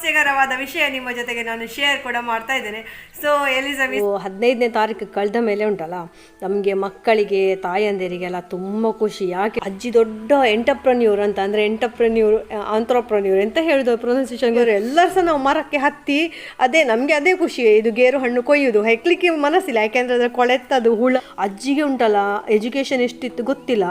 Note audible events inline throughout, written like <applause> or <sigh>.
ಸ್ವಾರಸ್ಯಕರವಾದ ವಿಷಯ ನಿಮ್ಮ ಜೊತೆಗೆ ನಾನು ಶೇರ್ ಕೂಡ ಮಾಡ್ತಾ ಇದ್ದೇನೆ. ಸೊ ಎಲಿಸಬೆತ್ ಹದಿನೈದನೇ ತಾರೀಕು ಕಳೆದ ಮೇಲೆ ಉಂಟಲ್ಲ? ನಮಗೆ ಮಕ್ಕಳಿಗೆ, ತಾಯಂದಿರಿಗೆಲ್ಲ ತುಂಬ ಖುಷಿ. ಯಾಕೆ? ಅಜ್ಜಿ ದೊಡ್ಡ ಎಂಟರ್ಪ್ರನ್ಯೂರ್ ಅಂತ, ಅಂದರೆ ಎಂಟರ್ಪ್ರನ್ಯೂರ್ ಆಂಟ್ರಪ್ರನ್ಯೂರ್ ಅಂತ ಹೇಳಿದ್ರು ಪ್ರೊನೌನ್ಸಿಯೇಷನ್ ಎಲ್ಲರೂ ಸಹ ನಾವು ಮರಕ್ಕೆ ಹತ್ತಿ, ಅದೇ ನಮಗೆ ಅದೇ ಖುಷಿ. ಇದು ಗೇರು ಹಣ್ಣು ಕೊಯ್ಯೋದು. ಹೆಕ್ಲಿಕ್ಕೆ ಮನಸ್ಸಿಲ್ಲ, ಯಾಕೆಂದ್ರೆ ಅದರ ಕೊಳೆತದು ಹುಳ. ಅಜ್ಜಿಗೆ ಉಂಟಲ್ಲ ಎಜುಕೇಷನ್ ಎಷ್ಟಿತ್ತು ಗೊತ್ತಿಲ್ಲ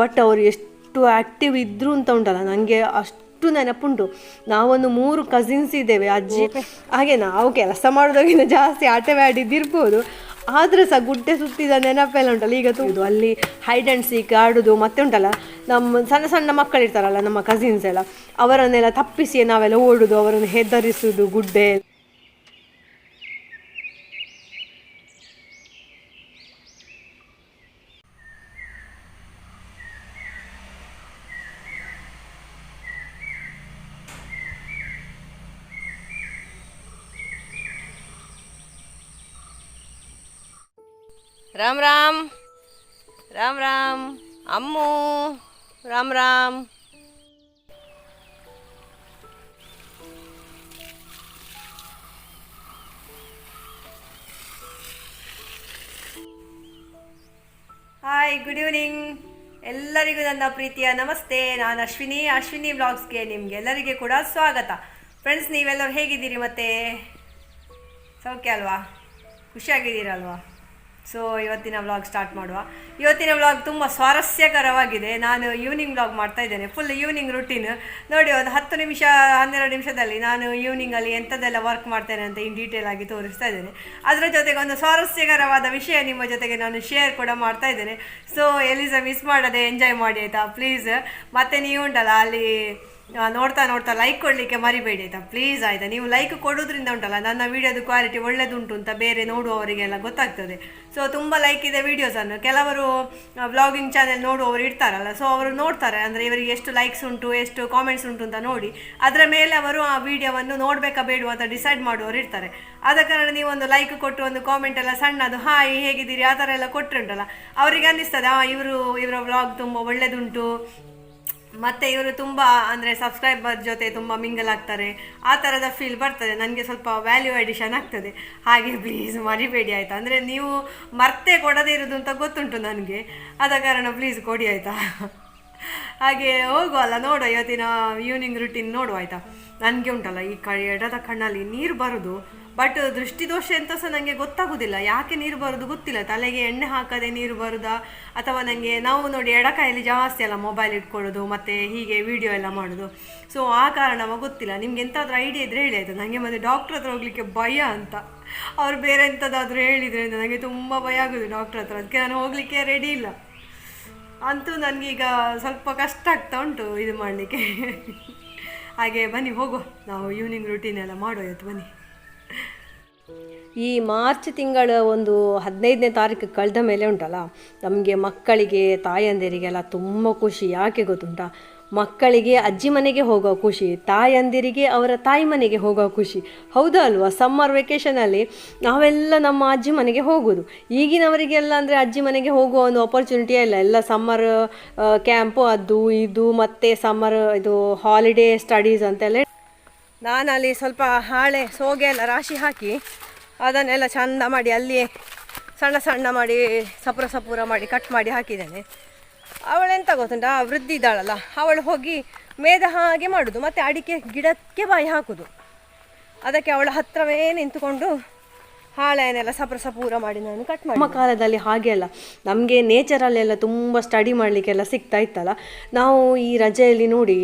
ಬಟ್ ಅವರು ಎಷ್ಟು ಆ್ಯಕ್ಟಿವ್ ಇದ್ರು ಅಂತ ಉಂಟಲ್ಲ. ನನಗೆ ಅಷ್ಟು ಅಷ್ಟು ನೆನಪುಂಟು. ನಾವೊಂದು ಮೂರು ಕಸಿನ್ಸ್ ಇದ್ದೇವೆ ಅಜ್ಜಿ ಹಾಗೆ ನಾವು ಕೆಲಸ ಮಾಡೋದಕ್ಕಿಂತ ಜಾಸ್ತಿ ಆಟವೇ ಆಡಿದ್ದಿರ್ಬೋದು. ಆದ್ರೆ ಸಹ ಗುಡ್ಡೆ ಸುತ್ತಿದ ನೆನಪೆಲ್ಲ ಉಂಟಲ್ಲ ಈಗ ತೂದು ಅಲ್ಲಿ ಹೈಡ್ ಆ್ಯಂಡ್ ಸೀಕ್ ಆಡೋದು ಮತ್ತೆ ಉಂಟಲ್ಲ. ನಮ್ಮ ಸಣ್ಣ ಸಣ್ಣ ಮಕ್ಕಳಿರ್ತಾರಲ್ಲ ನಮ್ಮ ಕಸಿನ್ಸ್ ಎಲ್ಲ ಅವರನ್ನೆಲ್ಲ ತಪ್ಪಿಸಿ ನಾವೆಲ್ಲ ಓಡುದು ಅವರನ್ನು ಹೆದರಿಸುದು ಗುಡ್ಡೆ. Ram Ram Ram Ram, Ammu, Ram Ram. Hi good evening ಎಲ್ಲರಿಗೂ ನನ್ನ ಪ್ರೀತಿಯ ನಮಸ್ತೆ. ನಾನು ಅಶ್ವಿನಿ ಅಶ್ವಿನಿ ಬ್ಲಾಗ್ಸ್ಗೆ ನಿಮ್ಗೆಲ್ಲರಿಗೆ ಕೂಡ ಸ್ವಾಗತ. ಫ್ರೆಂಡ್ಸ್ ನೀವೆಲ್ಲರೂ ಹೇಗಿದ್ದೀರಿ ಮತ್ತೆ? ಸೌಖ್ಯ ಅಲ್ವಾ? ಖುಷಿಯಾಗಿದ್ದೀರಲ್ವಾ? ಸೊ ಇವತ್ತಿನ ವ್ಲಾಗ್ ಸ್ಟಾರ್ಟ್ ಮಾಡುವ. ಇವತ್ತಿನ ವ್ಲಾಗ್ ತುಂಬ ಸ್ವಾರಸ್ಯಕರವಾಗಿದೆ. ನಾನು ಈವ್ನಿಂಗ್ ವ್ಲಾಗ್ ಮಾಡ್ತಾ ಇದ್ದೇನೆ. ಫುಲ್ ಈವ್ನಿಂಗ್ ರುಟೀನ್ ನೋಡಿ, ಒಂದು ಹತ್ತು ನಿಮಿಷ, ಹನ್ನೆರಡು ನಿಮಿಷದಲ್ಲಿ ನಾನು ಈವ್ನಿಂಗಲ್ಲಿ ಎಂಥದ್ದೆಲ್ಲ ವರ್ಕ್ ಮಾಡ್ತೇನೆ ಅಂತ ಇನ್ ಡೀಟೇಲ್ ಆಗಿ ತೋರಿಸ್ತಾ ಇದ್ದೇನೆ. ಅದರ ಜೊತೆಗೆ ಒಂದು ಸ್ವಾರಸ್ಯಕರವಾದ ವಿಷಯ ನಿಮ್ಮ ಜೊತೆಗೆ ನಾನು ಶೇರ್ ಕೂಡ ಮಾಡ್ತಾ ಇದ್ದೇನೆ. ಸೊ ಎಲ್ಲಿ ಮಿಸ್ ಮಾಡದೆ ಎಂಜಾಯ್ ಮಾಡಿ ಆಯಿತಾ? ಪ್ಲೀಸ್ ಮತ್ತೆ ನೀವು ಉಂಟಲ್ಲ ಅಲ್ಲಿ ನೋಡ್ತಾ ನೋಡ್ತಾ ಲೈಕ್ ಕೊಡಲಿಕ್ಕೆ ಮರಿಬೇಡಿ ಆಯಿತಾ? ಪ್ಲೀಸ್ ಆಯಿತಾ? ನೀವು ಲೈಕ್ ಕೊಡೋದ್ರಿಂದ ಉಂಟಲ್ಲ, ನನ್ನ ವೀಡಿಯೋದು ಕ್ವಾಲಿಟಿ ಒಳ್ಳೇದುಂಟು ಅಂತ ಬೇರೆ ನೋಡುವವರಿಗೆಲ್ಲ ಗೊತ್ತಾಗ್ತದೆ. ಸೊ ತುಂಬ ಲೈಕ್ ಇದೆ ವೀಡಿಯೋಸನ್ನು ಕೆಲವರು ವ್ಲಾಗಿಂಗ್ ಚಾನೆಲ್ ನೋಡುವವರು ಇರ್ತಾರಲ್ಲ ಸೊ ಅವರು ನೋಡ್ತಾರೆ. ಅಂದರೆ ಇವರಿಗೆ ಎಷ್ಟು ಲೈಕ್ಸ್ ಉಂಟು, ಎಷ್ಟು ಕಾಮೆಂಟ್ಸ್ ಉಂಟು ಅಂತ ನೋಡಿ. ಅದರ ಮೇಲೆ ಅವರು ಆ ವಿಡಿಯೋವನ್ನು ನೋಡಬೇಕಾ ಬೇಡುವ ಅಂತ ಡಿಸೈಡ್ ಮಾಡುವವರು ಇರ್ತಾರೆ. ಆದ ಕಾರಣ ನೀವೊಂದು ಲೈಕ್ ಕೊಟ್ಟು, ಒಂದು ಕಾಮೆಂಟ್ ಎಲ್ಲ ಸಣ್ಣದು ಹಾಯ್ ಹೇಗಿದ್ದೀರಿ? ಆ ಥರ ಎಲ್ಲ ಕೊಟ್ಟರೆ ಉಂಟಲ್ಲ. ಅವರಿಗೆ ಅನ್ನಿಸ್ತದೆ ಹಾಂ ಇವರು, ಇವರ ವ್ಲಾಗ್ ತುಂಬ ಒಳ್ಳೇದುಂಟು. ಮತ್ತೆ ಇವರು ತುಂಬ, ಅಂದರೆ ಸಬ್ಸ್ಕ್ರೈಬರ್ ಜೊತೆ ತುಂಬ ಮಿಂಗಲ್ ಆಗ್ತಾರೆ. ಆ ಥರದ ಫೀಲ್ ಬರ್ತದೆ. ನನಗೆ ಸ್ವಲ್ಪ ವ್ಯಾಲ್ಯೂ ಅಡಿಷನ್ ಆಗ್ತದೆ. ಹಾಗೆ ಪ್ಲೀಸ್ ಮರಿಬೇಡಿ ಆಯಿತಾ? ಅಂದರೆ ನೀವು ಮರ್ತೆ ಕೊಡದೇ ಇರೋದು ಅಂತ ಗೊತ್ತುಂಟು ನನಗೆ. ಆದ ಕಾರಣ ಪ್ಲೀಸ್ ಕೊಡಿ ಆಯಿತಾ? ಹಾಗೆ ಹೋಗುವಲ್ಲ, ನೋಡುವ. ಇವತ್ತಿನ ಈವ್ನಿಂಗ್ ರುಟೀನ್ ನೋಡುವ ಆಯಿತಾ? ನನಗೆ ಉಂಟಲ್ಲ, ಈ ಕ ಎಡದ ಕಣ್ಣಲ್ಲಿ ನೀರು ಬರೋದು. ಬಟ್ ದೃಷ್ಟಿದೋಷ ಅಂತ ಸಹ ನನಗೆ ಗೊತ್ತಾಗೋದಿಲ್ಲ. ಯಾಕೆ ನೀರು ಬರೋದು ಗೊತ್ತಿಲ್ಲ. ತಲೆಗೆ ಎಣ್ಣೆ ಹಾಕದೆ ನೀರು ಬರೋದಾ? ಅಥವಾ ನನಗೆ ನಾವು ನೋಡಿ ಎಡಕೈಯಲ್ಲಿ ಜಾಸ್ತಿ ಅಲ್ಲ ಮೊಬೈಲ್ ಇಟ್ಕೊಳ್ಳೋದು, ಮತ್ತು ಹೀಗೆ ವಿಡಿಯೋ ಎಲ್ಲ ಮಾಡೋದು. ಸೊ ಆ ಕಾರಣವ ಗೊತ್ತಿಲ್ಲ. ನಿಮ್ಗೆ ಎಂತಾದ್ರೂ ಐಡಿಯಾ ಇದ್ರೆ ಹೇಳಿ ಆಯಿತು? ನನಗೆ ಮತ್ತೆ ಡಾಕ್ಟ್ರ್ ಹತ್ರ ಹೋಗ್ಲಿಕ್ಕೆ ಭಯ ಅಂತ. ಅವ್ರು ಬೇರೆ ಎಂಥದ್ದಾದರೂ ಹೇಳಿದ್ರೆ ನನಗೆ ತುಂಬ ಭಯ ಆಗೋದು ಡಾಕ್ಟ್ರ್ ಹತ್ರ. ಅದಕ್ಕೆ ನಾನು ಹೋಗಲಿಕ್ಕೆ ರೆಡಿ ಇಲ್ಲ. ಅಂತೂ ನನಗೀಗ ಸ್ವಲ್ಪ ಕಷ್ಟ ಆಗ್ತಾ ಉಂಟು ಇದು ಮಾಡಲಿಕ್ಕೆ. <laughs> ಹಾಗೆ ಬನ್ನಿ ಹೋಗುವ. ನಾವು ಈವ್ನಿಂಗ್ ರುಟೀನ್ ಎಲ್ಲ ಮಾಡುವ ಇವತ್ತು. ಬನ್ನಿ. ಈ ಮಾರ್ಚ್ ತಿಂಗಳ ಒಂದು ಹದಿನೈದನೇ ತಾರೀಕು ಕಳೆದ ಮೇಲೆ ಉಂಟಲ್ಲ, ನಮಗೆ ಮಕ್ಕಳಿಗೆ, ತಾಯಂದಿರಿಗೆಲ್ಲ ತುಂಬ ಖುಷಿ. ಯಾಕೆ ಗೊತ್ತುಂಟ? ಮಕ್ಕಳಿಗೆ ಅಜ್ಜಿ ಮನೆಗೆ ಹೋಗೋ ಖುಷಿ, ತಾಯಂದಿರಿಗೆ ಅವರ ತಾಯಿ ಮನೆಗೆ ಹೋಗೋ ಖುಷಿ. ಹೌದಾ ಅಲ್ವಾ? ಸಮ್ಮರ್ ವೆಕೇಷನಲ್ಲಿ ನಾವೆಲ್ಲ ನಮ್ಮ ಅಜ್ಜಿ ಮನೆಗೆ ಹೋಗೋದು. ಈಗಿನವರಿಗೆಲ್ಲ ಅಂದರೆ ಅಜ್ಜಿ ಮನೆಗೆ ಹೋಗುವ ಒಂದು ಆಪರ್ಚುನಿಟಿಯೇ ಇಲ್ಲ. ಎಲ್ಲ ಸಮ್ಮರ್ ಕ್ಯಾಂಪು ಅದು ಇದು ಮತ್ತು ಸಮ್ಮರ್ ಇದು ಹಾಲಿಡೇ ಸ್ಟಡೀಸ್ ಅಂತೆಲ್ಲ ನಾನು ಅಲ್ಲಿ ಸ್ವಲ್ಪ ಹಾಳೆ, ಸೋಗೆ ಎಲ್ಲ ರಾಶಿ ಹಾಕಿ ಅದನ್ನೆಲ್ಲ ಚಂದ ಮಾಡಿ ಅಲ್ಲಿಯೇ ಸಣ್ಣ ಸಣ್ಣ ಮಾಡಿ ಸಪುರ ಸಪುರ ಮಾಡಿ ಕಟ್ ಮಾಡಿ ಹಾಕಿದ್ದೇನೆ. ಅವಳೆಂತ ಗೊತ್ತುಂಟಾ? ವೃದ್ಧಿ ಇದ್ದಾಳಲ್ಲ, ಅವಳು ಹೋಗಿ ಮೇದ ಹಾಗೆ ಮಾಡೋದು, ಮತ್ತು ಅಡಿಕೆ ಗಿಡಕ್ಕೆ ಬಾಯಿ ಹಾಕೋದು. ಅದಕ್ಕೆ ಅವಳ ಹತ್ತಿರವೇ ನಿಂತುಕೊಂಡು ಹಾಳೆನೆಲ್ಲ ಸಪ್ರ ಸಪೂರ ಮಾಡಿ ನಾನು ಕಟ್ ಮಾಡಿ. ನಮ್ಮ ಕಾಲದಲ್ಲಿ ಹಾಗೆ ಅಲ್ಲ. ನಮಗೆ ನೇಚರಲ್ಲೆಲ್ಲ ತುಂಬ ಸ್ಟಡಿ ಮಾಡಲಿಕ್ಕೆಲ್ಲ ಸಿಗ್ತಾ ಇತ್ತಲ್ಲ. ನಾವು ಈ ರಜೆಯಲ್ಲಿ ನೋಡಿ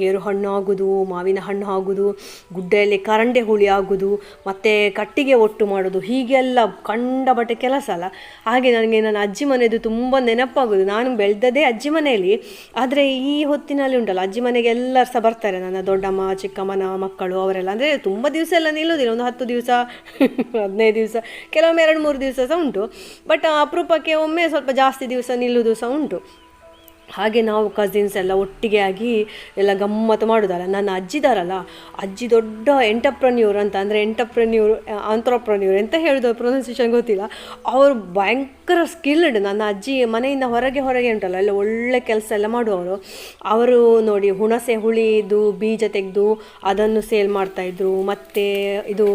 ಗೇರು ಹಣ್ಣು ಆಗೋದು, ಮಾವಿನ ಹಣ್ಣು ಆಗೋದು, ಗುಡ್ಡೆಯಲ್ಲಿ ಕರಂಡೆ ಹುಳಿ ಆಗೋದು, ಮತ್ತು ಕಟ್ಟಿಗೆ ಒಟ್ಟು ಮಾಡೋದು, ಹೀಗೆಲ್ಲ ಕಂಡ ಬಟ್ಟೆ ಕೆಲಸ ಅಲ್ಲ. ಹಾಗೆ ನನಗೆ ನನ್ನ ಅಜ್ಜಿ ಮನೆಯದು ತುಂಬ ನೆನಪಾಗೋದು. ನಾನು ಬೆಳೆದದೇ ಅಜ್ಜಿ ಮನೆಯಲ್ಲಿ. ಆದರೆ ಈ ಹೊತ್ತಿನಲ್ಲಿ ಉಂಟಲ್ಲ, ಅಜ್ಜಿ ಮನೆಗೆ ಎಲ್ಲರೂ ಸಹ ಬರ್ತಾರೆ. ನನ್ನ ದೊಡ್ಡಮ್ಮ, ಚಿಕ್ಕಮ್ಮನ ಮಕ್ಕಳು ಅವರೆಲ್ಲ. ಅಂದರೆ ತುಂಬ ದಿವಸ ಎಲ್ಲ ನಿಲ್ಲೋದಿಲ್ಲ, ಒಂದು ಹತ್ತು ದಿವಸ. ಹದಿನೈದು ದಿವಸ, ಕೆಲವೊಮ್ಮೆ ಎರಡು ಮೂರು ದಿವಸ ಸಹ ಉಂಟು. ಬಟ್ ಅಪರೂಪಕ್ಕೆ ಒಮ್ಮೆ ಸ್ವಲ್ಪ ಜಾಸ್ತಿ ದಿವಸ ನಿಲ್ಲುವುದು ಸಹ ಉಂಟು. ಹಾಗೆ ನಾವು ಕಸಿನ್ಸ್ ಎಲ್ಲ ಒಟ್ಟಿಗೆ ಆಗಿ ಎಲ್ಲ ಗಮ್ಮತ್ತು ಮಾಡೋದಲ್ಲ. ನನ್ನ ಅಜ್ಜಿದಾರಲ್ಲ, ಅಜ್ಜಿ ದೊಡ್ಡ ಎಂಟರ್ಪ್ರನ್ಯೂರ್ ಅಂತ, ಅಂದರೆ ಎಂಟರ್ಪ್ರನ್ಯೂರ್ ಆಂಟ್ರಪ್ರನ್ಯೂರ್ ಎಂತ ಹೇಳೋದು ಪ್ರೊನೌನ್ಸಿಯೇಷನ್ ಗೊತ್ತಿಲ್ಲ. ಅವರು ಭಯಂಕರ ಸ್ಕಿಲ್ಡ್ ನನ್ನ ಅಜ್ಜಿ ಮನೆಯಿಂದ ಹೊರಗೆ ಹೊರಗೆ ಉಂಟಲ್ಲ, ಎಲ್ಲ ಒಳ್ಳೆ ಕೆಲಸ ಎಲ್ಲ ಮಾಡುವವರು. ಅವರು ನೋಡಿ ಹುಣಸೆ ಹುಳಿದು, ಬೀಜ ತೆಗೆದು ಅದನ್ನು ಸೇಲ್ ಮಾಡ್ತಾಯಿದ್ರು ಮತ್ತು ಇದು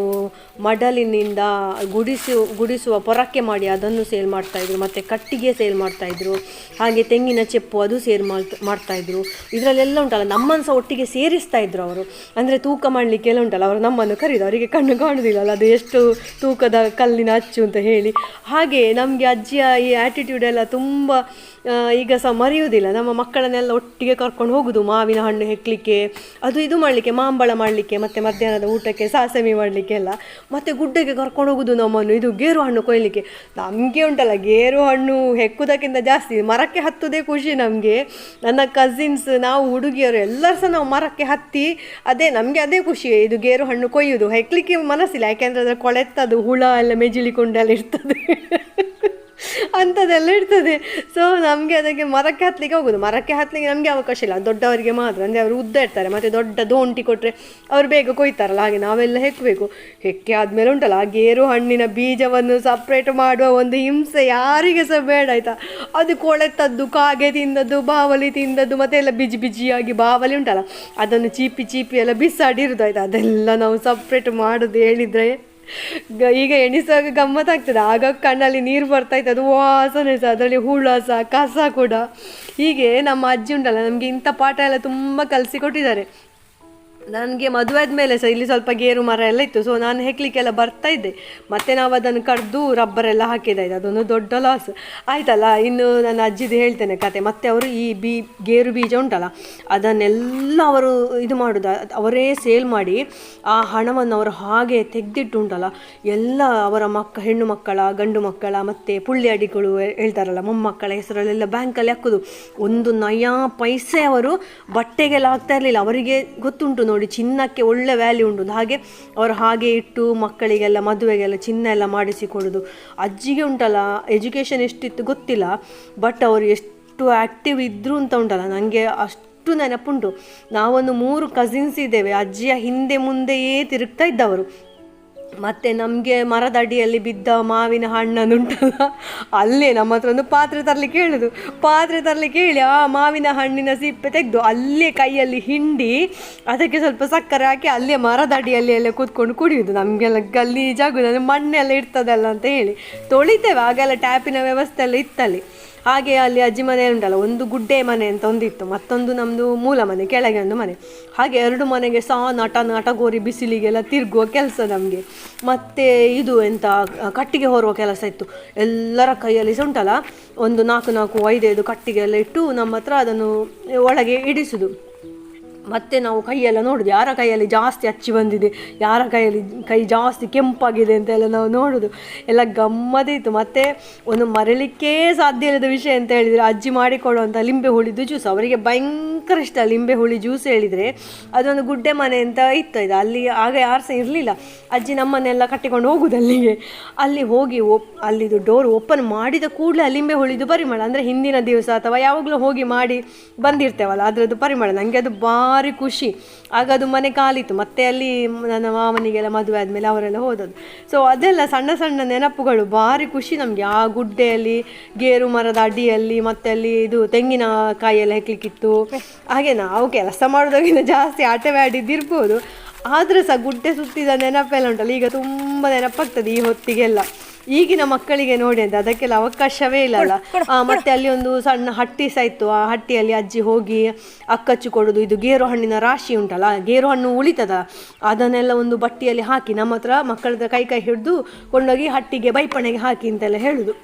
ಮಡಲಿನಿಂದ ಗುಡಿಸು, ಗುಡಿಸುವ ಪೊರಕ್ಕೆ ಮಾಡಿ ಅದನ್ನು ಸೇಲ್ ಮಾಡ್ತಾಯಿದ್ರು ಮತ್ತು ಕಟ್ಟಿಗೆ ಸೇಲ್ ಮಾಡ್ತಾಯಿದ್ರು ಹಾಗೆ ತೆಂಗಿನ ಚೆಪ್ಪು ಅದು ಸೇರ್ ಮಾಡ್ತಾ ಮಾಡ್ತಾಯಿದ್ರು ಇದರಲ್ಲೆಲ್ಲ ಉಂಟಲ್ಲ ನಮ್ಮನ್ನು ಸಹ ಒಟ್ಟಿಗೆ ಸೇರಿಸ್ತಾ ಇದ್ರು ಅವರು. ಅಂದರೆ ತೂಕ ಮಾಡಲಿಕ್ಕೆ ಎಲ್ಲ ಉಂಟಲ್ಲ, ಅವರು ನಮ್ಮನ್ನು ಕರೀದು. ಅವರಿಗೆ ಕಣ್ಣು ಕಾಣುವುದಿಲ್ಲಲ್ಲ ಅದು ಎಷ್ಟು ತೂಕದ ಕಲ್ಲಿನ ಅಚ್ಚು ಅಂತ ಹೇಳಿ. ಹಾಗೆ ನಮಗೆ ಅಜ್ಜಿಯ ಈ ಆ್ಯಟಿಟ್ಯೂಡ್ ಎಲ್ಲ ತುಂಬ ಈಗ ಸಹ ಮರೆಯುವುದಿಲ್ಲ. ನಮ್ಮ ಮಕ್ಕಳನ್ನೆಲ್ಲ ಒಟ್ಟಿಗೆ ಕರ್ಕೊಂಡು ಹೋಗುದು, ಮಾವಿನ ಹಣ್ಣು ಹೆಕ್ಲಿಕ್ಕೆ, ಅದು ಇದು ಮಾಡಲಿಕ್ಕೆ, ಮಾಂಬಳ ಮಾಡಲಿಕ್ಕೆ, ಮತ್ತು ಮಧ್ಯಾಹ್ನದ ಊಟಕ್ಕೆ ಸಾಸಮಿ ಮಾಡಲಿಕ್ಕೆ ಎಲ್ಲ. ಮತ್ತು ಗುಡ್ಡಕ್ಕೆ ಕರ್ಕೊಂಡು ಹೋಗುದು ನಮ್ಮನ್ನು, ಇದು ಗೇರು ಹಣ್ಣು ಕೊಯ್ಲಿಕ್ಕೆ. ನಮಗೆ ಉಂಟಲ್ಲ ಗೇರು ಹಣ್ಣು ಹೆಕ್ಕುವುದಕ್ಕಿಂತ ಜಾಸ್ತಿ, ಮರಕ್ಕೆ ಹತ್ತುದೇ ಖುಷಿ ನಮಗೆ. ನನ್ನ ಕಸಿನ್ಸ್ ನಾವು ಹುಡುಗಿಯರು ಎಲ್ಲರೂ ಸಹ ನಾವು ಮರಕ್ಕೆ ಹತ್ತಿ, ಅದೇ ನಮಗೆ ಅದೇ ಖುಷಿ. ಇದು ಗೇರು ಹಣ್ಣು ಕೊಯ್ಯುವುದು. ಹೆಕ್ಲಿಕ್ಕೆ ಮನಸ್ಸಿಲ್ಲ. ಯಾಕೆಂದರೆ ಅದರ ಕೊಳೆತದು ಹುಳ ಎಲ್ಲ ಮೆಜಿಲಿಕೊಂಡೆಲ್ಲ ಇರ್ತದೆ. <laughs> ಅಂಥದ್ದೆಲ್ಲ ಇರ್ತದೆ. ಸೊ ನಮಗೆ ಅದಕ್ಕೆ ಮರಕ್ಕೆ ಹತ್ತಲಿಕ್ಕೆ ಹೋಗೋದು. ಮರಕ್ಕೆ ಹತ್ತಲಿಕ್ಕೆ ನಮಗೆ ಅವಕಾಶ ಇಲ್ಲ. ದೊಡ್ಡವರಿಗೆ ಮಾತ್ರ. ಅಂದರೆ ಅವರು ಉದ್ದ ಇರ್ತಾರೆ ಮತ್ತು ದೊಡ್ಡ ದೋಂಟಿ ಕೊಟ್ಟರೆ ಅವರು ಬೇಗ ಕೊಯ್ತಾರಲ್ಲ. ಹಾಗೆ ನಾವೆಲ್ಲ ಹೆಕ್ಕಬೇಕು ಹೆಕ್ಕಿ ಆದಮೇಲೆ ಉಂಟಲ್ಲ. ಆ ಗೇರು ಹಣ್ಣಿನ ಬೀಜವನ್ನು ಸಪ್ರೇಟ್ ಮಾಡುವ ಒಂದು ಹಿಂಸೆ ಯಾರಿಗೆ ಸಹ ಬೇಡ ಆಯಿತಾ. ಅದು ಕೊಳೆತದ್ದು ಕಾಗೆ ತಿಂದದ್ದು, ಬಾವಲಿ ತಿಂದದ್ದು, ಮತ್ತೆ ಎಲ್ಲ ಬಿಜಿ ಬಿಜಿಯಾಗಿ ಬಾವಲಿ ಉಂಟಲ್ಲ. ಅದನ್ನು ಚೀಪಿ ಚೀಪಿ ಎಲ್ಲ ಬಿಸಾಡಿರೋದು ಆಯಿತಾ. ಅದೆಲ್ಲ ನಾವು ಸಪ್ರೇಟ್ ಮಾಡೋದು ಹೇಳಿದರೆ ಈಗ ಎಣಿಸುವಾಗ ಗಮ್ಮತ್ತಾಗ್ತದೆ ಆಗ ಕಣ್ಣಲ್ಲಿ ನೀರು ಬರ್ತಾ ಇತ್ತು. ಅದು ವಾಸನೆ ಸಹ ಅದರಲ್ಲಿ ಹುಳ ಸಹ ಕಸ ಕೂಡ. ಹೀಗೆ ನಮ್ಮ ಅಜ್ಜಿ ಉಂಟಲ್ಲ, ನಮಗೆ ಇಂಥ ಪಾಠ ಎಲ್ಲ ತುಂಬ ಕಲಿಸಿಕೊಟ್ಟಿದ್ದಾರೆ ನನಗೆ ಮದುವೆ ಆದಮೇಲೆ ಸಹ ಇಲ್ಲಿ ಸ್ವಲ್ಪ ಗೇರು ಮರ ಎಲ್ಲ ಇತ್ತು. ಸೊ ನಾನು ಹೆಕ್ಲಿಕ್ಕೆಲ್ಲ ಬರ್ತಾ ಇದ್ದೆ. ಮತ್ತೆ ನಾವು ಅದನ್ನು ಕಡ್ದು ರಬ್ಬರ್ ಎಲ್ಲ ಹಾಕಿದ್ದಾಯ್ತು ಅದೊಂದು ದೊಡ್ಡ ಲಾಸ್ ಆಯ್ತಲ್ಲ, ಇನ್ನು ನನ್ನ ಅಜ್ಜಿದು ಹೇಳ್ತೇನೆ ಕತೆ. ಮತ್ತೆ ಅವರು ಈ ಬೀ, ಗೇರು ಬೀಜ ಉಂಟಲ್ಲ, ಅದನ್ನೆಲ್ಲ ಅವರು ಇದು ಮಾಡೋದು, ಅವರೇ ಸೇಲ್ ಮಾಡಿ ಆ ಹಣವನ್ನು ಅವರು ಹಾಗೆ ತೆಗೆದಿಟ್ಟು ಉಂಟಲ್ಲ, ಎಲ್ಲ ಅವರ ಮಕ್ಕ, ಹೆಣ್ಣು ಮಕ್ಕಳ, ಗಂಡು ಮಕ್ಕಳ, ಮತ್ತು ಪುಳ್ಳಿಯಡಿಗಳು ಹೇಳ್ತಾರಲ್ಲ, ಮೊಮ್ಮಕ್ಕಳ ಹೆಸರಲ್ಲೆಲ್ಲ ಬ್ಯಾಂಕಲ್ಲಿ ಹಾಕೋದು. ಒಂದು ನಯಾ ಪೈಸೆ ಅವರು ಬಟ್ಟೆಗೆಲ್ಲ ಹಾಕ್ತಾ ಇರಲಿಲ್ಲ. ಅವರಿಗೆ ಗೊತ್ತುಂಟು ನೋಡಿ ಚಿನ್ನಕ್ಕೆ ಒಳ್ಳೆ ವ್ಯಾಲ್ಯೂ ಉಂಟು. ಹಾಗೆ ಅವರು ಹಾಗೆ ಇಟ್ಟು ಮಕ್ಕಳಿಗೆಲ್ಲ, ಮದುವೆಗೆಲ್ಲ ಚಿನ್ನ ಎಲ್ಲ ಮಾಡಿಸಿಕೊಡೋದು ಅಜ್ಜಿಗೆ ಉಂಟಲ್ಲ ಎಜುಕೇಷನ್ ಎಷ್ಟಿತ್ತು ಗೊತ್ತಿಲ್ಲ ಬಟ್ ಅವರು ಎಷ್ಟು ಆ್ಯಕ್ಟಿವ್ ಇದ್ದರು ಅಂತ ಉಂಟಲ್ಲ. ನನಗೆ ಅಷ್ಟು ನೆನಪುಂಟು. ನಾವೊಂದು ಮೂರು ಕಸಿನ್ಸ್ ಇದ್ದೇವೆ. ಅಜ್ಜಿಯ ಹಿಂದೆ ಮುಂದೆಯೇ ತಿರುಗ್ತಾ ಇದ್ದವರು. ಮತ್ತು ನಮಗೆ ಮರದ ಅಡಿಯಲ್ಲಿ ಬಿದ್ದ ಮಾವಿನ ಹಣ್ಣನ್ನು ಉಂಟಲ್ಲ, ಅಲ್ಲೇ ನಮ್ಮ ಹತ್ರ ಒಂದು ಪಾತ್ರೆ ತರಲಿಕ್ಕೆ ಹೇಳೋದು ಪಾತ್ರೆ ತರಲಿಕ್ಕೆ ಹೇಳಿ, ಆ ಮಾವಿನ ಹಣ್ಣಿನ ಸಿಪ್ಪೆ ತೆಗೆದು ಅಲ್ಲೇ ಕೈಯಲ್ಲಿ ಹಿಂಡಿ, ಅದಕ್ಕೆ ಸ್ವಲ್ಪ ಸಕ್ಕರೆ ಹಾಕಿ ಅಲ್ಲೇ ಮರದ ಅಡಿಯಲ್ಲಿ ಎಲ್ಲ ಕೂತ್ಕೊಂಡು ಕುಡಿಯೋದು. ನಮಗೆಲ್ಲ ಜಾಗುದು ಅಂದರೆ ಮಣ್ಣೆಲ್ಲ ಇರ್ತದಲ್ಲ ಅಂತ ಹೇಳಿ. ತೊಳಿತೇವೆ, ಆಗೆಲ್ಲ ಟ್ಯಾಪಿನ ವ್ಯವಸ್ಥೆ ಎಲ್ಲ ಇತ್ತಲ್ಲಿ. ಹಾಗೆ ಅಲ್ಲಿ ಅಜ್ಜಿ ಮನೆ ಉಂಟಲ್ಲ, ಒಂದು ಗುಡ್ಡೆ ಮನೆ ಅಂತ ಒಂದಿತ್ತು. ಮತ್ತೊಂದು ನಮ್ಮದು ಮೂಲ ಮನೆ, ಕೆಳಗೆ ಒಂದು ಮನೆ. ಹಾಗೆ ಎರಡು ಮನೆಗೆ ಸಹ ನಟ ಗೋರಿ ಬಿಸಿಲಿಗೆಲ್ಲ ತಿರುಗುವ ಕೆಲಸ ನಮಗೆ. ಮತ್ತು ಇದು ಎಂತ, ಕಟ್ಟಿಗೆ ಹೊರುವ ಕೆಲಸ ಇತ್ತು. ಎಲ್ಲರ ಕೈಯಲ್ಲಿ ಸಹ ಉಂಟಲ್ಲ, ಒಂದು ನಾಲ್ಕು ನಾಲ್ಕು ಐದೈದು ಕಟ್ಟಿಗೆ ಎಲ್ಲ ಇಟ್ಟು ನಮ್ಮ ಹತ್ರ ಅದನ್ನು ಒಳಗೆ ಇಡಿಸುದು. ಮತ್ತೆ ನಾವು ಕೈಯೆಲ್ಲ ನೋಡೋದು, ಯಾರ ಕೈಯಲ್ಲಿ ಜಾಸ್ತಿ ಹಚ್ಚಿ ಬಂದಿದೆ, ಯಾರ ಕೈಯಲ್ಲಿ ಕೈ ಜಾಸ್ತಿ ಕೆಂಪಾಗಿದೆ ಅಂತೆಲ್ಲ ನಾವು ನೋಡೋದು. ಎಲ್ಲ ಗಮ್ಮತ್ತಿತ್ತು ಮತ್ತು ಒಂದು ಮರಲಿಕ್ಕೇ ಸಾಧ್ಯ ಇಲ್ಲದ ವಿಷಯ ಅಂತ ಹೇಳಿದರೆ ಅಜ್ಜಿ ಮಾಡಿಕೊಡುವಂಥ ಲಿಂಬೆ ಹುಳಿದು ಜ್ಯೂಸ್ ಅವರಿಗೆ ಭಯಂಕರ ಇಷ್ಟ. ಲಿಂಬೆ ಹುಳಿ ಜ್ಯೂಸ್ ಹೇಳಿದರೆ ಅದೊಂದು ಗುಡ್ಡೆ ಮನೆ ಅಂತ ಇತ್ತು. ಇದು ಅಲ್ಲಿ ಆಗ ಯಾರು ಸಹ ಇರಲಿಲ್ಲ. ಅಜ್ಜಿ ನಮ್ಮನ್ನೆಲ್ಲ ಕಟ್ಟಿಕೊಂಡು ಹೋಗುದು ಅಲ್ಲಿಗೆ. ಅಲ್ಲಿ ಹೋಗಿ ಓಪ್ ಅಲ್ಲಿದು ಡೋರ್ ಓಪನ್ ಮಾಡಿದ ಕೂಡಲೇ ಲಿಂಬೆ ಹುಳಿದು ಪರಿಮಳ. ಅಂದರೆ ಹಿಂದಿನ ದಿವಸ ಅಥವಾ ಯಾವಾಗಲೂ ಹೋಗಿ ಮಾಡಿ ಬಂದಿರ್ತೇವಲ್ಲ, ಅದರದ್ದು ಪರಿಮಳ. ನನಗೆ ಅದು ಭಾರಿ ಖುಷಿ. ಆಗ ಅದು ಮನೆ ಕಾಲಿತ್ತು. ಮತ್ತೆ ಅಲ್ಲಿ ನನ್ನ ಮಾವನಿಗೆಲ್ಲ ಮದುವೆ ಆದಮೇಲೆ ಅವರೆಲ್ಲ ಹೋದದ್ದು. ಸೊ ಅದೆಲ್ಲ ಸಣ್ಣ ಸಣ್ಣ ನೆನಪುಗಳು ಭಾರಿ ಖುಷಿ ನಮಗೆ. ಆ ಗುಡ್ಡೆಯಲ್ಲಿ, ಗೇರು ಮರದ ಅಡಿಯಲ್ಲಿ, ಮತ್ತೆ ಅಲ್ಲಿ ಇದು ತೆಂಗಿನ ಕಾಯಿಯೆಲ್ಲ ಹೆಕ್ಲಿಕ್ಕಿತ್ತು. ಹಾಗೆ ನಾವು ಕೆಲಸ ಮಾಡೋದಕ್ಕಿಂತ ಜಾಸ್ತಿ ಆಟವೇ ಆಡಿದ್ದಿರ್ಬೋದು ಆದರೂ ಸಹ ಗುಡ್ಡೆ ಸುತ್ತಿದ ನೆನಪೆಲ್ಲ ಉಂಟಲ್ಲ. ಈಗ ತುಂಬ ನೆನಪಾಗ್ತದೆ ಈ ಹೊತ್ತಿಗೆಲ್ಲ. ಈಗಿನ ಮಕ್ಕಳಿಗೆ ನೋಡಿ ಅಂತ ಅದಕ್ಕೆಲ್ಲ ಅವಕಾಶವೇ ಇಲ್ಲಲ್ಲ ಆ, ಮತ್ತೆ ಅಲ್ಲಿ ಒಂದು ಸಣ್ಣ ಹಟ್ಟಿ ಸಹ ಇತ್ತು. ಆ ಹಟ್ಟಿಯಲ್ಲಿ ಅಜ್ಜಿ ಹೋಗಿ ಅಕ್ಕಚ್ಚು ಕೊಡೋದು ಇದು ಗೇರು ಹಣ್ಣಿನ ರಾಶಿ ಉಂಟಲ್ಲ? ಗೇರು ಹಣ್ಣು ಉಳಿತದ? ಅದನ್ನೆಲ್ಲ ಒಂದು ಬಟ್ಟಿಯಲ್ಲಿ ಹಾಕಿ ನಮ್ಮ ಹತ್ರ ಮಕ್ಕಳ ಹತ್ರ ಕೈ ಕೈ ಹಿಡಿದು ಕೊಂಡೋಗಿ ಹಟ್ಟಿಗೆ ಬೈಪಣೆಗೆ ಹಾಕಿ ಅಂತೆಲ್ಲ ಹೇಳುದು.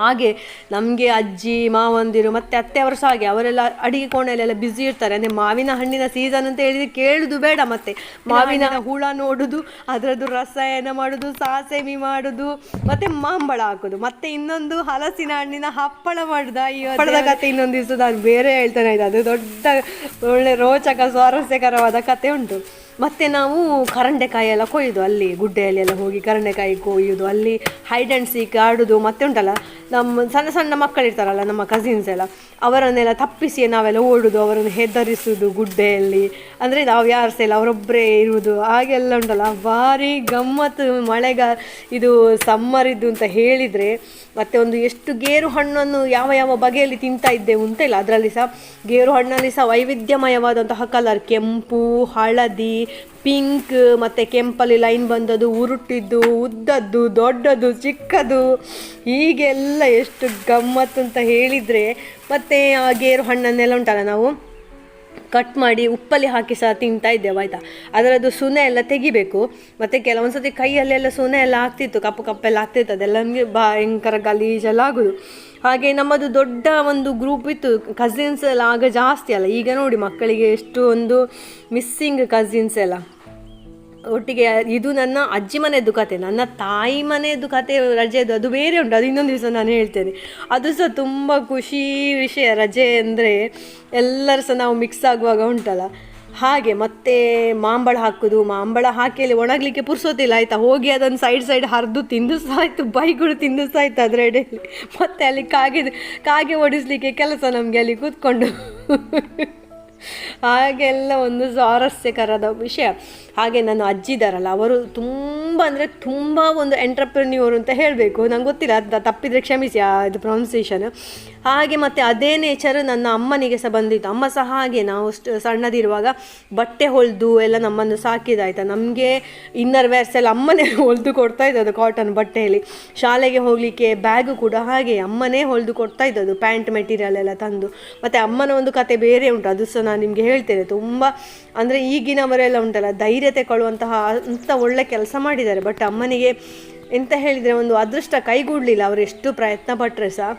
ಹಾಗೆ ನಮಗೆ ಅಜ್ಜಿ ಮಾವಂದಿರು ಮತ್ತು ಅತ್ತೆಯವರು ಸಹ ಹಾಗೆ ಅವರೆಲ್ಲ ಅಡಿಗೆ ಕೋಣೆಯಲ್ಲೆಲ್ಲ ಬ್ಯುಸಿ ಇರ್ತಾರೆ. ಅಂದರೆ ಮಾವಿನ ಹಣ್ಣಿನ ಸೀಸನ್ ಅಂತ ಹೇಳಿದ್ರೆ ಕೇಳುದು ಬೇಡ ಮತ್ತೆ. ಮಾವಿನ ಹುಳ ನೋಡುದು ಅದರದ್ದು ರಸಾಯನ ಮಾಡೋದು ಸಾಸೆಮಿ ಮಾಡೋದು ಮತ್ತೆ ಮಾಂಬಳ ಹಾಕೋದು. ಮತ್ತೆ ಇನ್ನೊಂದು ಹಲಸಿನ ಹಣ್ಣಿನ ಹಪ್ಪಳ ಮಾಡುದ ಈ ಹಪ್ಪಳದ ಕತೆ ಇನ್ನೊಂದು ದಿವಸ ನಾನು ಬೇರೆ ಹೇಳ್ತಾನೆ ಇದೆ ಅದು ದೊಡ್ಡ ಒಳ್ಳೆ ರೋಚಕ ಸ್ವಾರಸ್ಯಕರವಾದ ಕತೆ ಉಂಟು. ಮತ್ತು ನಾವು ಕರಂಡೆಕಾಯಿ ಎಲ್ಲ ಕೊಯ್ಯೋದು ಅಲ್ಲಿ ಗುಡ್ಡೆಯಲ್ಲಿ ಎಲ್ಲ ಹೋಗಿ ಕರಂಡೆಕಾಯಿ ಕೊಯ್ಯೋದು ಅಲ್ಲಿ ಹೈಡ್ ಆ್ಯಂಡ್ ಸೀಕ್ ಆಡೋದು ಮತ್ತೆ ಉಂಟಲ್ಲ ನಮ್ಮ ಸಣ್ಣ ಸಣ್ಣ ಮಕ್ಕಳಿರ್ತಾರಲ್ಲ ನಮ್ಮ ಕಸಿನ್ಸ್ ಎಲ್ಲ, ಅವರನ್ನೆಲ್ಲ ತಪ್ಪಿಸಿ ನಾವೆಲ್ಲ ಓಡೋದು, ಅವರನ್ನು ಹೆದರಿಸೋದು ಗುಡ್ಡೆಯಲ್ಲಿ. ಅಂದರೆ ನಾವು ಯಾರು ಸಹ ಇಲ್ಲ ಅವರೊಬ್ಬರೇ ಇರುವುದು, ಹಾಗೆಲ್ಲ ಉಂಟಲ್ಲ. ಭಾರಿ ಗಮ್ಮತ್ತು ಮಳೆಗಾಲ ಇದು ಸಮ್ಮರ್ ಇದ್ದು ಅಂತ ಹೇಳಿದರೆ, ಮತ್ತು ಒಂದು ಎಷ್ಟು ಗೇರು ಹಣ್ಣನ್ನು ಯಾವ ಯಾವ ಬಗೆಯಲ್ಲಿ ತಿಂತಾ ಇದ್ದೇವು ಅಂತ ಇಲ್ಲ, ಅದರಲ್ಲಿ ಸಹ ಗೇರು ಹಣ್ಣಲ್ಲಿ ಸಹ ವೈವಿಧ್ಯಮಯವಾದಂತಹ ಕಲರ್ ಕೆಂಪು, ಹಳದಿ ಪಿಂಕ್ ಮತ್ತು ಕೆಂಪಲ್ಲಿ ಲೈನ್ ಬಂದದ್ದು ಉರುಟಿದ್ದು ಉದ್ದದ್ದು ದೊಡ್ಡದು ಚಿಕ್ಕದು ಹೀಗೆಲ್ಲ ಎಷ್ಟು ಗಮ್ಮತ್ತು ಅಂತ ಹೇಳಿದರೆ ಮತ್ತು ಆ ಗೇರು ಹಣ್ಣನ್ನೆಲ್ಲ ಉಂಟಲ್ಲ ನಾವು? ಕಟ್ ಮಾಡಿ ಉಪ್ಪಲ್ಲಿ ಹಾಕಿ ಸಹ ತಿಂತಾ ಇದ್ದೇವೆ, ಆಯಿತಾ? ಅದರದ್ದು ಸುನೆ ಎಲ್ಲ ತೆಗಿಬೇಕು. ಮತ್ತು ಕೆಲವೊಂದು ಸತಿ ಕೈಯಲ್ಲೆಲ್ಲ ಸುನೆ ಎಲ್ಲ ಆಗ್ತಿತ್ತು, ಕಪ್ಪು ಕಪ್ಪೆಲ್ಲ ಆಗ್ತಿತ್ತು. ಅದೆಲ್ಲ ನಮಗೆ ಭಯಂಕರ ಗಲೀಜೆಲ್ಲ ಆಗೋದು ಹಾಗೆ ನಮ್ಮದು ದೊಡ್ಡ ಒಂದು ಗ್ರೂಪ್ ಇತ್ತು ಕಸಿನ್ಸ್ ಎಲ್ಲ ಆಗ ಜಾಸ್ತಿ ಅಲ್ಲ. ಈಗ ನೋಡಿ ಮಕ್ಕಳಿಗೆ ಎಷ್ಟು ಒಂದು ಮಿಸ್ಸಿಂಗ್ ಕಸಿನ್ಸ್ ಎಲ್ಲ. ಒಟ್ಟಿಗೆ ಇದು ನನ್ನ ಅಜ್ಜಿ ಮನೆಯದ್ದು ಕತೆ, ನನ್ನ ತಾಯಿ ಮನೆಯದ್ದು ಕತೆ ರಜೆದು ಅದು ಬೇರೆ ಉಂಟು, ಅದು ಇನ್ನೊಂದು ದಿವಸ ನಾನು ಹೇಳ್ತೇನೆ. ಅದು ಸಹ ತುಂಬ ಖುಷಿ ವಿಷಯ, ರಜೆ ಅಂದರೆ ಎಲ್ಲರೂ ಸಹ ನಾವು ಮಿಕ್ಸ್ ಆಗುವಾಗ ಉಂಟಲ್ಲ. ಹಾಗೆ ಮತ್ತೆ ಮಾಂಬಳ ಹಾಕೋದು, ಮಾಂಬಳ ಹಾಕಿ ಒಣಗಲಿಕ್ಕೆ ಪುರ್ಸೋತಿಲ್ಲ ಆಯಿತಾ? ಹೋಗಿ ಅದನ್ನು ಸೈಡ್ ಸೈಡ್ ಹರಿದು ತಿಂದು ಸಹ ಆಯಿತು, ಬೈಗಳು ತಿಂದು ಸಹ ಆಯ್ತು ಅದರ ಎಡೆಯಲ್ಲಿ ಮತ್ತೆ ಅಲ್ಲಿ ಕಾಗೆ ಕಾಗೆ ಓಡಿಸ್ಲಿಕ್ಕೆ ಕೆಲಸ ನಮಗೆ ಅಲ್ಲಿ ಕೂತ್ಕೊಂಡು. ಹಾಗೆಲ್ಲ ಒಂದು ಸ್ವಾರಸ್ಯಕರದ ವಿಷಯ. ಹಾಗೆ ನನ್ನ ಅಜ್ಜಿದಾರಲ್ಲ ಅವರು ತುಂಬ ಅಂದರೆ ತುಂಬ ಒಂದು ಎಂಟ್ರಪ್ರನ್ಯೂರ್ ಅಂತ ಹೇಳಬೇಕು. ನಂಗೆ ಗೊತ್ತಿಲ್ಲ, ಅದು ತಪ್ಪಿದರೆ ಕ್ಷಮಿಸಿ ಆ ಇದು ಪ್ರೊನೌನ್ಸಿಯೇಷನ್ ಹಾಗೆ ಮತ್ತು ಅದೇ ನೇಚರ್ ನನ್ನ ಅಮ್ಮನಿಗೆ ಸಹ ಬಂದಿತ್ತು. ಅಮ್ಮ ಸಹ ಹಾಗೆ, ನಾವು ಸಣ್ಣದಿರುವಾಗ ಬಟ್ಟೆ ಹೊಲಿದು ಎಲ್ಲ ನಮ್ಮನ್ನು ಸಾಕಿದಾಯ್ತಾ. ನಮಗೆ ಇನ್ನರ್ ವೇರ್ಸ್ ಎಲ್ಲ ಅಮ್ಮನೇ <laughs> ಹೊಲಿದು ಕೊಡ್ತಾ ಇದ್ದದು ಕಾಟನ್ ಬಟ್ಟೆಯಲ್ಲಿ. ಶಾಲೆಗೆ ಹೋಗಲಿಕ್ಕೆ ಬ್ಯಾಗು ಕೂಡ ಹಾಗೆ ಅಮ್ಮನೇ ಹೊಲಿದು ಕೊಡ್ತಾ ಇದ್ದದು ಪ್ಯಾಂಟ್ ಮೆಟೀರಿಯಲ್ ಎಲ್ಲ ತಂದು. ಮತ್ತು ಅಮ್ಮನ ಒಂದು ಕತೆ ಬೇರೆ ಉಂಟು, ಅದು ಸಹ ನಾನು ನಿಮಗೆ ಹೇಳ್ತೇನೆ, ತುಂಬ ಅಂದರೆ ಈಗಿನವರೆಲ್ಲ ಉಂಟಲ್ಲ, ಧೈರ್ಯ ತಗೊಳ್ಳುವಂತಹ ಅಂಥ ಒಳ್ಳೆ ಕೆಲಸ ಮಾಡಿದ್ದಾರೆ. ಬಟ್ ಅಮ್ಮನಿಗೆ ಎಂತ ಹೇಳಿದರೆ ಒಂದು ಅದೃಷ್ಟ ಕೈಗೂಡಲಿಲ್ಲ, ಅವರು ಎಷ್ಟು ಪ್ರಯತ್ನ ಪಟ್ಟರೆ ಸಹ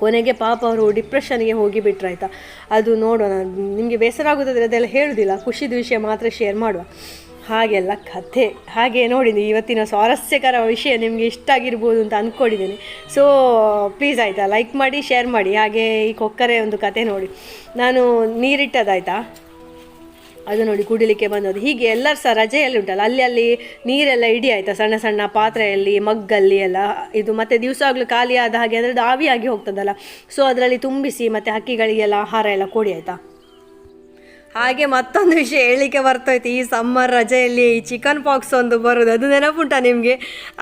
ಕೊನೆಗೆ ಪಾಪ ಅವರು ಡಿಪ್ರೆಷನ್ಗೆ ಹೋಗಿ ಆಯಿತಾ. ಅದು ನೋಡೋಣ, ನಿಮಗೆ ಬೇಸರ ಆಗುತ್ತದೆ ಅದೆಲ್ಲ ಹೇಳುವುದಿಲ್ಲ ಖುಷಿದ ವಿಷಯ ಮಾತ್ರ ಶೇರ್ ಮಾಡುವ. ಹಾಗೆಲ್ಲ ಕಥೆ. ಹಾಗೆ ನೋಡಿ ಇವತ್ತಿನ ಸ್ವಾರಸ್ಯಕರ ವಿಷಯ ನಿಮಗೆ ಇಷ್ಟ ಆಗಿರ್ಬೋದು ಅಂತ ಅಂದ್ಕೊಂಡಿದ್ದೀನಿ ಸೊ ಪ್ಲೀಸ್ ಆಯಿತಾ ಲೈಕ್ ಮಾಡಿ ಶೇರ್ ಮಾಡಿ. ಹಾಗೆ ಈ ಕೊಕ್ಕರೆ ಒಂದು ಕತೆ ನೋಡಿ. ನಾನು ನೀರಿಟ್ಟದಾಯ್ತಾ? ಅದು ನೋಡಿ, ಕುಡಿಲಿಕ್ಕೆ ಬಂದದ್ದು. ಹೀಗೆ ಎಲ್ಲರೂ ಸಹ ರಜೆಯಲ್ಲಿ ಉಂಟಲ್ಲ, ಅಲ್ಲಿ ಅಲ್ಲಿ ನೀರೆಲ್ಲ ಇಡಿ ಆಯಿತಾ, ಸಣ್ಣ ಸಣ್ಣ ಪಾತ್ರೆಯಲ್ಲಿ, ಮಗ್ಗಲ್ಲಿ ಎಲ್ಲ ಇದು ಮತ್ತೆ ದಿವಸ ಖಾಲಿ ಆದ ಹಾಗೆ ಅಂದರೆ ಅದು ಆವಿಯಾಗಿ ಹೋಗ್ತದಲ್ಲ. ಸೊ ಅದರಲ್ಲಿ ತುಂಬಿಸಿ ಮತ್ತು ಹಕ್ಕಿಗಳಿಗೆಲ್ಲ ಆಹಾರ ಎಲ್ಲ ಕೊಡಿ ಆಯ್ತಾ? ಹಾಗೆ ಮತ್ತೊಂದು ವಿಷಯ ಹೇಳಲಿಕ್ಕೆ ಬರ್ತೋಯ್ತು ಈ ಸಮ್ಮರ್ ರಜೆಯಲ್ಲಿ ಈ ಚಿಕನ್ ಪಾಕ್ಸ್ ಒಂದು ಬರೋದು. ಅದು ನೆನಪುಂಟ ನಿಮಗೆ?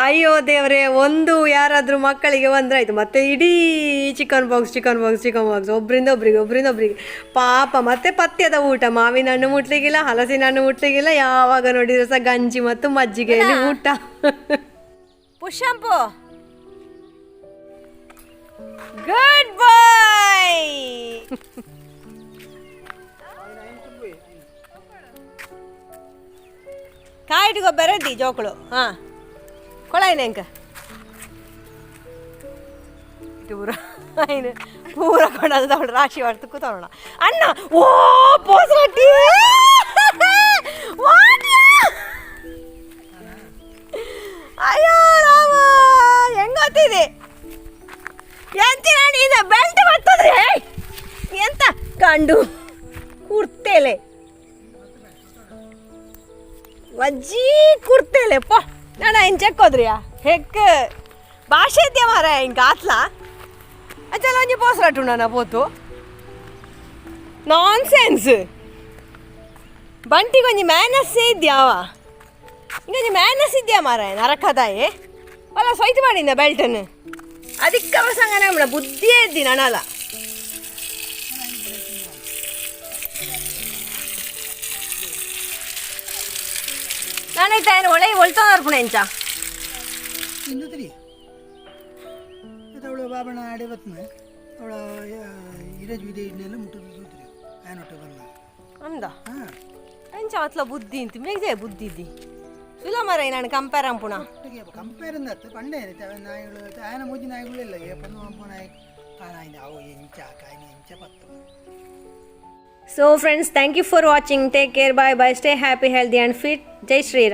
ಅಯ್ಯೋ ದೇವರೇ ಒಂದು ಯಾರಾದರೂ ಮಕ್ಕಳಿಗೆ ಬಂದ್ರಾಯ್ತು ಮತ್ತೆ ಇಡೀ chicken box chicken box chicken box ಒಬ್ಬರಿಂದ ಒಬ್ರಿಗೆ ಒಬ್ಬರಿಂದ ಒಬ್ರಿಗೆ. ಪಾಪ ಮತ್ತೆ ಪಥ್ಯದ ಊಟ. ಮಾವಿನ ಹಣ್ಣು ಮುಟ್ಲಿಕ್ಕಿಲ್ಲ ಹಲಸಿನ ಹಣ್ಣು ಮುಟ್ಲಿಕ್ಕಿಲ್ಲ ಯಾವಾಗ ನೋಡಿದ್ರು ಸಹ ಗಂಜಿ ಮತ್ತು ಮಜ್ಜಿಗೆಯಲ್ಲಿ ಊಟ. ಪುಷಂಪು ಗುಡ್ ಬಾಯ್ ಕಾಯಿಟಿಗೋ ಬೆರದಿ ಜೋಕುಳು. ಹಾ. ಕೊಳಾಯ್ನ ಎಂಕ ಪೂರ ಆಯ್ನ ಪೂರ ಕೊಡೋದು ರಾಶಿ ಹೊಡ್ತು ಕೂತವಣ ಅಣ್ಣ, ಓ ಪೋಸ್ರಟ್ಟಿ ಅಯ್ಯೋ, ರಾಮ ಹೆಂಗೊತ್ತಿದೆ ಎಂತಿನ ಬೆಲ್ಟ್ ಬರ್ತದ್ರಿ ಎಂತ ಕಂಡು ಕುರ್ತೇಲೆ? ವಜ್ಜಿ ಕುರ್ತೇಲೆ ಪೋ ನಾಡ ಹಿಂಗೆ ಚೆಕ್ಕೋದ್ರಿಯಾ ಹೆಕ್ ಭಾಷೆ ಇದ್ಯಾ ಮಾರ ಹಿಂಗೆ ಆತ್ಲ ಅಚ್ಚಲ ಒಂಜಿ ಪೋಸ್ರಟ್ಟು ನನ್ನ ಪೋತು ನಾನ್ ಸೆನ್ಸ್ ಬಂಟಿಗೊಂಜಿ ಮ್ಯಾನಸ್ಸೇ ಇದ್ಯಾವ ಹಿಂಗೊಂಜಿ ಮ್ಯಾನಸ್ ಇದ್ಯಾ ಮಾರ ನರಕದಾಯಿ ಅಲ್ಲ ಸೊಯ್ತು ಮಾಡಿಂದ ಬೆಲ್ಟನ್ನು ಅದಕ್ಕೆ ಸಂಗನೆ ನಮ್ಮಳ ಬುದ್ಧಿಯೇ ಇದ್ದಿ ನನಲ್ಲ ನಾನೈತೆ ಏನು ಒಳ್ಳೆ ಒಳ್ತೋರ್ಪುಣ ಎಂಚ ಹಿಂದೂತ್ರಿ ಅವಳು ಬಾಬಣ್ಣ ಆಡೆ ಬತ್ನ ಅವಳ ಇರಜ್ ವಿದೆ ಇದನ್ನೆಲ್ಲ ಮುಟ್ಟದು ಸೂತ್ರಿ ಆಯನ ಹೊಟ್ಟೆ ಬಂದ ಅಂದ ಹಾಂ ಎಂಚ ಅತ್ಲ ಬುದ್ಧಿ ಅಂತ ಮೇಗ್ದೆ ಬುದ್ಧಿ ಇದ್ದಿ ಸುಲ ಮರ ನಾನು ಕಂಪೇರ್ ಅಂಪುಣ ಒಟ್ಟಿಗೆ ಕಂಪೇರ್ ಅಂದತ್ತು ಪಂಡೆ ನಾಯಿಗಳು ಆಯನ ಮೂಜಿ ನಾಯಿಗಳು ಇಲ್ಲ ಏ ಪನ್ನು ಅಂಪ ನಾಯಿ ಆ ನಾಯಿ ಅವು ಎಂಚ ಕಾಯಿನ ಎಂಚ ಪತ್ತು So friends, thank you for watching. Take care. Bye bye. Stay happy, healthy and fit. Jai Shri Ram.